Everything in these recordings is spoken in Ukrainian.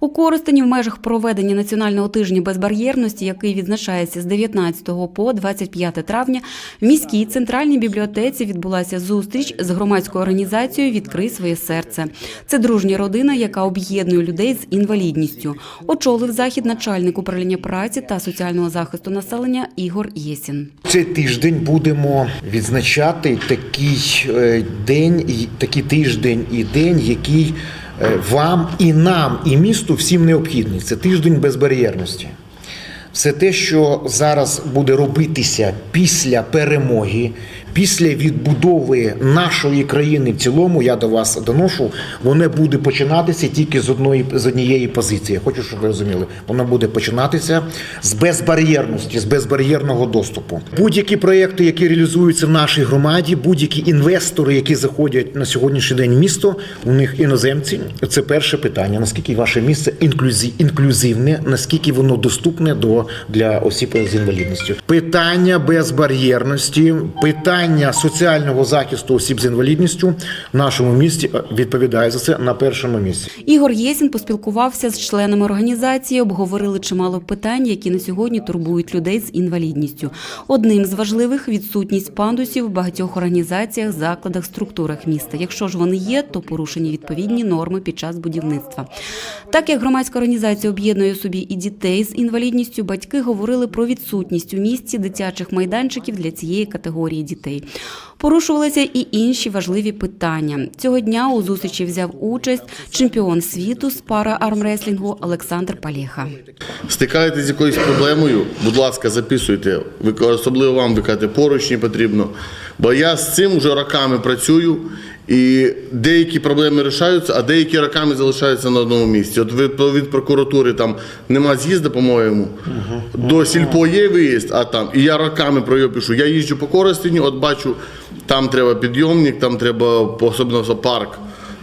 У Коростені в межах проведення національного тижня безбар'єрності, який відзначається з 19 по 25 травня, в міській центральній бібліотеці відбулася зустріч з громадською організацією Відкрий своє серце. Це дружня родина, яка об'єднує людей з інвалідністю. Очолив захід начальник управління праці та соціального захисту населення Ігор Єсін. Цей тиждень будемо відзначати такий е, день, такий тиждень і день, який вам і нам, і місту всім необхідний. Це тиждень безбар'єрності. Все те, що зараз буде робитися після перемоги, після відбудови нашої країни в цілому, я до вас доношу, воно буде починатися тільки з одної з однієї позиції. Хочу, щоб ви розуміли, воно буде починатися з безбар'єрності, з безбар'єрного доступу. Будь-які проекти, які реалізуються в нашій громаді, будь-які інвестори, які заходять на сьогоднішній день в місто, у них іноземці. Це перше питання: наскільки ваше місце інклюзивне, наскільки воно доступне до для осіб з інвалідністю? Питання безбар'єрності, питання соціального захисту осіб з інвалідністю в нашому місті е, відповідає за це на першому місці. Ігор Єсін поспілкувався з членами організації, обговорили чимало питань, які на сьогодні турбують людей з інвалідністю. Одним з важливих відсутність пандусів в багатьох організаціях, закладах, структурах міста. Якщо ж вони є, то порушені відповідні норми під час будівництва. Так як громадська організація об'єднує собі і дітей з інвалідністю, батьки говорили про відсутність у місті дитячих майданчиків для цієї категорії дітей. Порушувалися і інші важливі питання. Цього дня у зустрічі взяв участь чемпіон світу з пара армреслінгу Олександр Палєха. Стикаєтесь з якоюсь проблемою, будь ласка, записуйте. Особливо вам викати поручні потрібно. Бо я з цим вже роками працюю, і деякі проблеми рішаються, а деякі роками залишаються на одному місці. От від, від прокуратури там нема з'їзду, по-моєму. До сільпо є виїзд, а там. І я роками про його пишу. Я їжджу по Коростені, от бачу, там треба підйомник, там треба особливо парк.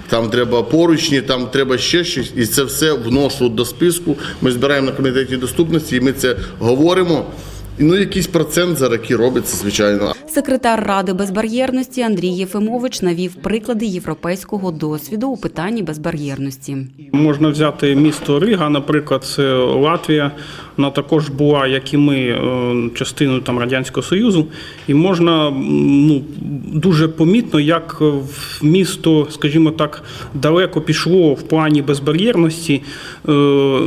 Там треба поручні, там треба ще щось, і це все вношу до списку. Ми збираємо на комітеті доступності, і ми це говоримо. Ну, якийсь процент за роки робиться, звичайно. Секретар ради безбар'єрності Андрій Єфимович навів приклади європейського досвіду у питанні безбар'єрності. Можна взяти місто Рига, наприклад, це Латвія. Вона також була, як і ми, е, частиною там радянського союзу, і можна ну дуже помітно, як в місто, скажімо так, далеко пішло в плані безбар'єрності. Е,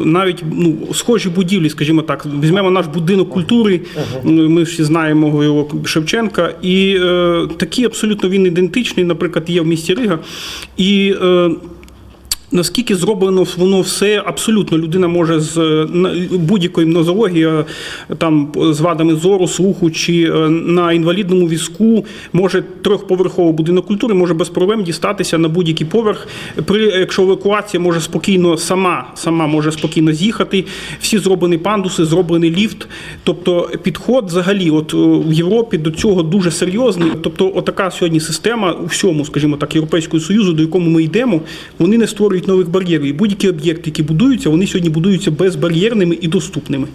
Навіть ну схожі будівлі, скажімо так, візьмемо наш будинок культури. Ми всі знаємо його Шевченка, і е, такий абсолютно він ідентичний, наприклад, є в місті Рига. І е, Наскільки зроблено воно все абсолютно людина може з е, будь-якої нозології, е, там з вадами зору, слуху чи е, на інвалідному візку може трьохповерховий будинок культури може без проблем дістатися на будь-який поверх. При якщо евакуація може спокійно сама, сама може спокійно з'їхати. Всі зроблені пандуси, зроблений ліфт. Тобто підход взагалі, от в Європі до цього дуже серйозний. Тобто, отака сьогодні система у всьому, скажімо так, Європейського союзу, до якому ми йдемо, вони не створюють нових бар'єрів. І будь-які об'єкти, які будуються, вони сьогодні будуються безбар'єрними і доступними.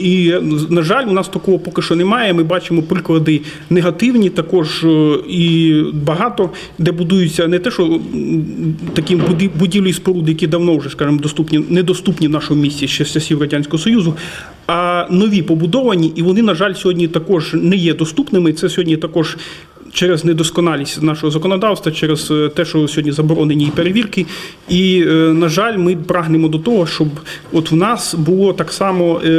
І на жаль, у нас такого поки що немає. Ми бачимо приклади негативні, також е, і багато, де будуються не те, що такі будівлі споруди, які давно вже, скажімо, доступні, недоступні в нашому місті ще з часів радянського союзу. А нові побудовані, і вони, на жаль, сьогодні також не є доступними. Це сьогодні також через недосконалість нашого законодавства, через е, те, що сьогодні заборонені перевірки. І, е, на жаль, ми прагнемо до того, щоб от в нас було так само, е,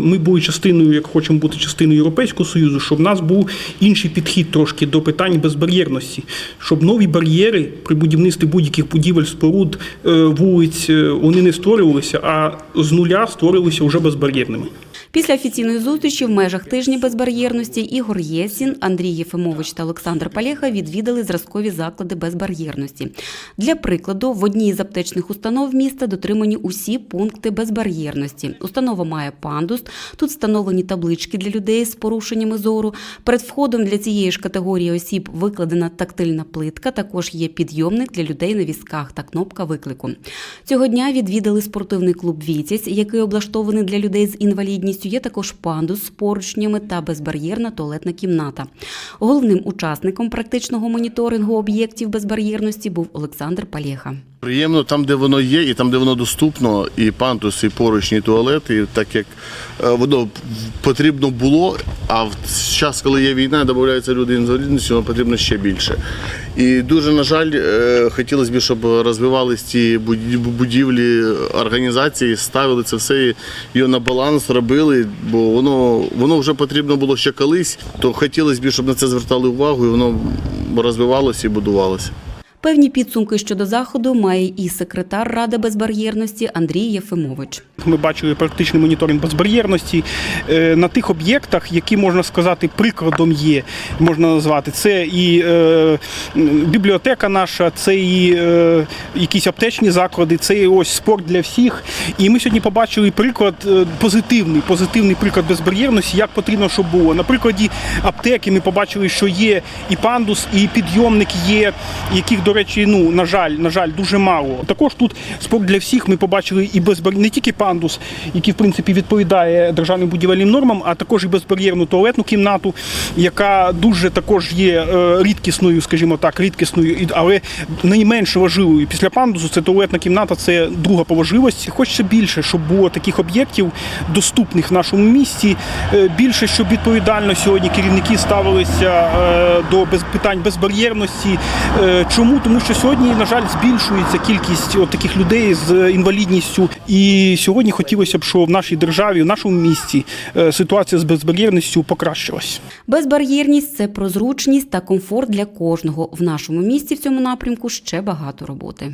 ми були частиною, як хочемо бути частиною Європейського Союзу, щоб в нас був інший підхід трошки до питань безбар'єрності, щоб нові бар'єри при будівництві будь-яких будівель, споруд, вулиць, вони не створювалися, а з нуля створювалися вже безбар'єрними. Після офіційної зустрічі в межах тижня безбар'єрності Ігор Єсін, Андрій Єфимович та Олександр Палєха відвідали зразкові заклади безбар'єрності. Для прикладу, в одній з аптечних установ міста дотримані усі пункти безбар'єрності. Установа має пандус, тут встановлені таблички для людей з порушеннями зору. Перед входом для цієї ж категорії осіб викладена тактильна плитка. Також є підйомник для людей на візках та кнопка виклику. Цього дня відвідали спортивний клуб Вітязь, який облаштований для людей з інвалідністю. Є також пандус з поручнями та безбар'єрна туалетна кімната. Головним учасником практичного моніторингу об'єктів безбар'єрності був Олександр Палєха. Приємно там, де воно є, і там, де воно доступно, і пантус, і поручні, і туалети, так як е, воно потрібно було, а в час, коли є війна, додаються люди з інвалідністю, воно потрібно ще більше. І дуже, на жаль, е, хотілося б, щоб розвивались ці будівлі, організації, ставили це все його на баланс робили, бо воно, воно вже потрібно було ще колись, то хотілося б, щоб на це звертали увагу, і воно розвивалося і будувалося. Певні підсумки щодо заходу має і секретар Ради безбар'єрності Андрій Єфимович. Ми бачили практичний моніторинг безбар'єрності е, на тих об'єктах, які можна сказати прикладом є, можна назвати. Це і е, бібліотека наша, це і е, якісь аптечні заклади, це і ось спорт для всіх. І ми сьогодні побачили приклад е, позитивний, позитивний приклад безбар'єрності, як потрібно, щоб було. На прикладі аптеки ми побачили, що є і пандус, і підйомник є, яких, до речі, ну на жаль, на жаль, дуже мало. Також тут спорт для всіх. Ми побачили і безбар... не тільки пандус, який в принципі відповідає державним будівельним нормам, а також і безбар'єрну туалетну кімнату, яка дуже також є е, рідкісною, скажімо так, рідкісною, але найменш важливою після пандусу це туалетна кімната, це друга по важливості. Хочеться більше, щоб було таких об'єктів доступних в нашому місті. Е, Більше, щоб відповідально сьогодні керівники ставилися е, до питань безбар'єрності. Чому? Тому що сьогодні, на жаль, збільшується кількість от таких людей з інвалідністю. І сьогодні хотілося б, щоб в нашій державі, в нашому місті е, ситуація з безбар'єрністю покращилась. Безбар'єрність це про зручність та комфорт для кожного. В нашому місті в цьому напрямку ще багато роботи.